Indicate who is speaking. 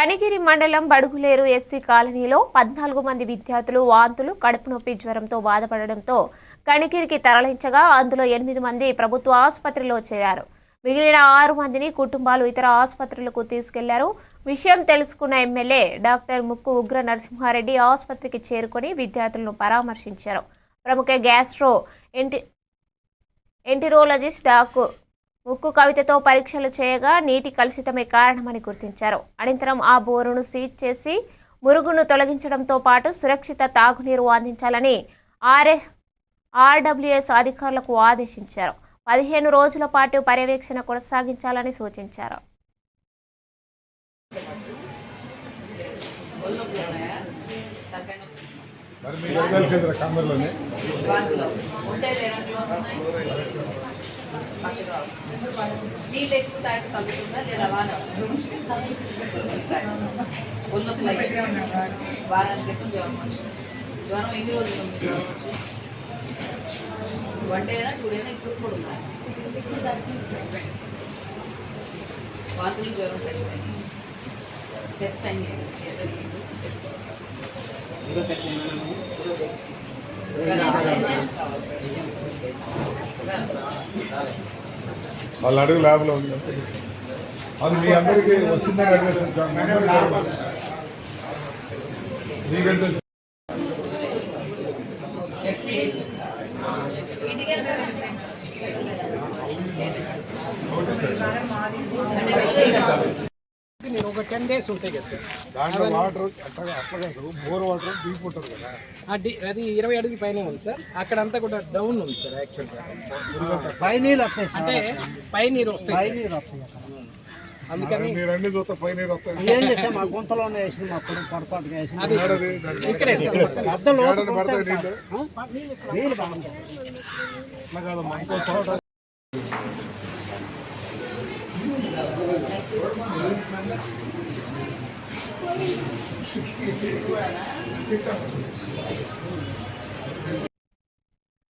Speaker 1: కనిగిరి మండలం బడుగులేరు ఎస్సీ కాలనీలో పద్నాలుగు మంది విద్యార్థులు వాంతులు కడుపు నొప్పి జ్వరంతో బాధపడడంతో కనిగిరికి తరలించగా అందులో ఎనిమిది మంది ప్రభుత్వ ఆసుపత్రిలో చేరారు. మిగిలిన ఆరు మందిని కుటుంబాలు ఇతర ఆసుపత్రులకు తీసుకెళ్ళారు. విషయం తెలుసుకున్న ఎమ్మెల్యే డాక్టర్ ముక్కు ఉగ్ర నరసింహారెడ్డి ఆసుపత్రికి చేరుకొని విద్యార్థులను పరామర్శించారు. ప్రముఖ గ్యాస్ట్రో ఎంటి ఎంటిరోలజిస్ట్ డాక్టర్ ముక్కు కవితతో పరీక్షలు చేయగా నీటి కలుషితమే కారణమని గుర్తించారు. అనంతరం ఆ బోరును సీజ్ చేసి మురుగును తొలగించడంతో పాటు సురక్షిత తాగునీరు అందించాలని ఆర్ఏ ఆర్డబ్ల్యూఎస్ అధికారులకు ఆదేశించారు. పదిహేను రోజుల పాటు పర్యవేక్షణ కొనసాగించాలని సూచించారు.
Speaker 2: మరి తెలిసిందిరా కామెరలోనే
Speaker 3: పచ్చగా వస్తున్నాయి నీళ్ళు ఎక్కువ తాగితే తగ్గుతుందా లేదా బాగానే వస్తుంది? ఒళ్ళొప్పులు వారానికి క్రితం జ్వరం వచ్చింది జ్వరం ఎన్ని రోజులు ఉంది జ్వరం వచ్చి వన్ డేనా టూ డేనా ఇప్పుడు కూడా ఉందా? వాంతులు జ్వరం తగ్గిపోయింది. టెస్ట్ అయ్యింది
Speaker 2: వాళ్ళ అడుగు ల్యాబ్లో ఉంది. అది మీ అందరికీ వచ్చిందని అడిగేసాను మీకంటే
Speaker 3: ఇంటికి
Speaker 4: ఒక టెన్ డేస్ ఉంటాయి కదా సార్
Speaker 2: దాంట్లో వాటర్ అట్లా బోర్ వాటర్ డీప్ ఉంటుంది కదా.
Speaker 4: డి అది ఇరవై అడుగుల పైనే ఉంది సార్. అక్కడ అంతా కూడా డౌన్ ఉంది సార్ యాక్చువల్గా
Speaker 5: పై నీళ్ళు వస్తాయి
Speaker 4: అంటే పై నీరు వస్తాయి
Speaker 5: పై. నీళ్ళు వస్తాయి
Speaker 4: అందుకని
Speaker 2: మీరు అన్ని చూస్తే పైన వస్తాయి.
Speaker 5: ఏం చేసాం? మా గుంతలోనే వేసింది మా కొడుకు పొరపాటుగా వేసింది
Speaker 4: అది ఇక్కడే
Speaker 2: నీళ్ళు.
Speaker 5: బాగుంటాయి. ごめ
Speaker 2: んなさい。